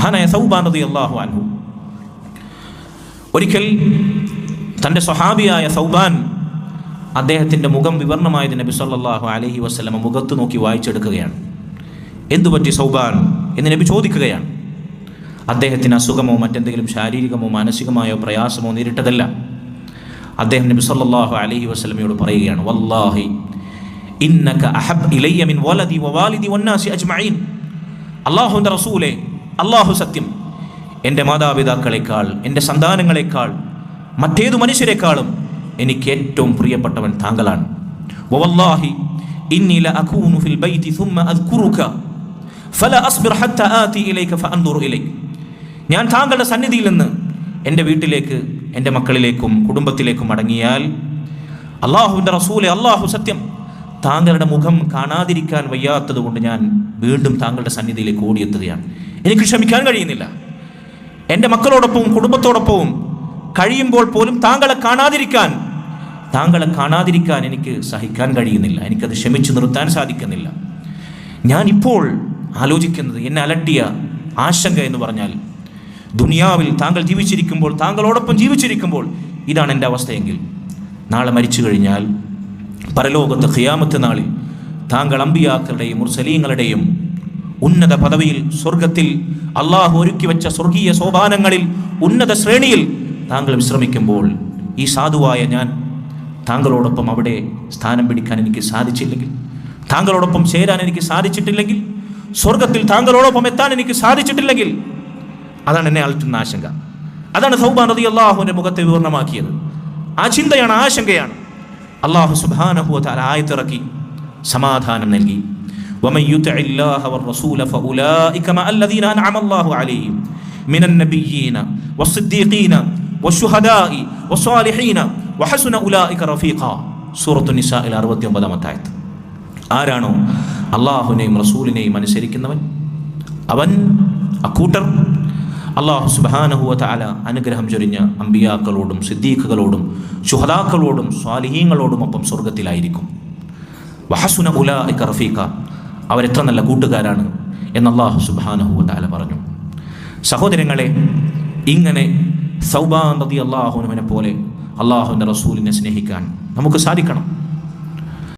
മഹാനായ സൗബാൻ അള്ളാഹു അൻഹു. ഒരിക്കൽ തന്റെ സ്വഹാബിയായ സൗബാൻ അദ്ദേഹത്തിന്റെ മുഖം വിവരണമായത് നബി സല്ലാഹു അലഹി വസ്ലമ മുഖത്ത് നോക്കി വായിച്ചെടുക്കുകയാണ്. എന്തുപറ്റി സൗബാൻ എന്ന് നബി ചോദിക്കുകയാണ്. അദ്ദേഹത്തിന് അസുഖമോ മറ്റെന്തെങ്കിലും ശാരീരികമോ മാനസികമായോ പ്രയാസമോ നേരിട്ടതല്ല. അദ്ദേഹം നബി സല്ലാഹു അലഹി വസ്ലമയോട് പറയുകയാണ് വല്ലാഹി ഇന്നക അഹബ് ഇലയ്യ മിൻ വലദി വവാലിദി വന്നാസി അജ്മഈൻ. അല്ലാഹുവിന്റെ റസൂലേ അല്ലാഹു സത്യം. എന്റെ മാതാപിതാക്കളെക്കാൾ എന്റെ സന്താനങ്ങളെക്കാൾ മറ്റേതു മനുഷ്യരെക്കാളും എനിക്ക് ഏറ്റവും പ്രിയപ്പെട്ടവൻ താങ്കളാണ്. വവല്ലാഹി ഫിൽ ആതി ഇലൈക ഇലൈക. ഞാൻ താങ്കളുടെ സന്നിധിയിൽ നിന്ന് എന്റെ വീട്ടിലേക്ക് എന്റെ മക്കളിലേക്കും കുടുംബത്തിലേക്കും മടങ്ങിയാൽ അള്ളാഹുവിന്റെ റസൂലെ അള്ളാഹു സത്യം. താങ്കളുടെ മുഖം കാണാതിരിക്കാൻ വയ്യാത്തത് കൊണ്ട് ഞാൻ വീണ്ടും താങ്കളുടെ സന്നിധിയിലേക്ക് ഓടിയെത്തുകയാണ്. എനിക്ക് ക്ഷമിക്കാൻ കഴിയുന്നില്ല. എന്റെ മക്കളോടൊപ്പവും കുടുംബത്തോടൊപ്പവും കഴിയുമ്പോൾ പോലും താങ്കളെ കാണാതിരിക്കാൻ താങ്കളെ കാണാതിരിക്കാൻ എനിക്ക് സഹിക്കാൻ കഴിയുന്നില്ല. എനിക്കത് ക്ഷമിച്ചു നിർത്താൻ സാധിക്കുന്നില്ല. ഞാൻ ഇപ്പോൾ ആലോചിക്കുന്നത് എന്നെ അലട്ടിയ ആശങ്ക എന്ന് പറഞ്ഞാൽ ദുനിയാവിൽ താങ്കൾ ജീവിച്ചിരിക്കുമ്പോൾ താങ്കളോടൊപ്പം ജീവിച്ചിരിക്കുമ്പോൾ ഇതാണ് എന്റെ അവസ്ഥയെങ്കിൽ നാളെ മരിച്ചു കഴിഞ്ഞാൽ പരലോകത്ത് ഖിയാമത്ത് നാളിൽ താങ്കൾ അമ്പിയാക്കളുടെയും മുർസലീങ്ങളുടെയും ഉന്നത പദവിയിൽ സ്വർഗത്തിൽ അള്ളാഹു ഒരുക്കി വെച്ച സ്വർഗീയ സോപാനങ്ങളിൽ ഉന്നത ശ്രേണിയിൽ താങ്കൾ വിശ്രമിക്കുമ്പോൾ ഈ സാധുവായ ഞാൻ താങ്കളോടൊപ്പം അവിടെ സ്ഥാനം പിടിക്കാൻ എനിക്ക് സാധിച്ചില്ലെങ്കിൽ താങ്കളോടൊപ്പം ചേരാൻ എനിക്ക് സാധിച്ചിട്ടില്ലെങ്കിൽ സ്വർഗത്തിൽ താങ്കളോടൊപ്പം എത്താൻ എനിക്ക് സാധിച്ചിട്ടില്ലെങ്കിൽ അതാണ് എന്നെ അലട്ടുന്ന ആശങ്ക. അതാണ് സൗബാൻ റതി അള്ളാഹുവിന്റെ മുഖത്തെ വിവരണമാക്കിയത്. ആ ചിന്തയാണ് ആശങ്കയാണ്. അള്ളാഹു സുബാനഹു താല ആയത്തിറക്കി സമാധാനം നൽകി. ومن يطع الله والرسول فأولئك مع الذين أنعم الله عليهم من النبيين والصديقين والشهداء والصالحين وحسن أولئك رفيقا സൂറത്തു നിസായിൽ അറുപത്തി ഒമ്പതാമത്തെ ആയത്ത് ആരാണോ അള്ളാഹുവിനെയും റസൂലിനെയും അനുസരിക്കുന്നവൻ അവൻ അക്കൂട്ടർ അള്ളാഹു സുബാനഹുവ താല അനുഗ്രഹം ചൊരിഞ്ഞ അമ്പിയാക്കളോടും സിദ്ദീഖുകളോടും ശുഹദാക്കളോടും സ്വാലിഹീങ്ങളോടും ഒപ്പം സ്വർഗത്തിലായിരിക്കും വഹസുന ഉല റഫീഖ അവരെത്ര നല്ല കൂട്ടുകാരാണ് എന്ന് അള്ളാഹു സുബാനഹുവ താല പറഞ്ഞു. സഹോദരങ്ങളെ ഇങ്ങനെ സൗബാൻ റതി അള്ളാഹുനുവിനെ പോലെ അള്ളാഹുവിന്റെ റസൂലിനെ സ്നേഹിക്കാൻ നമുക്ക് സാധിക്കണം.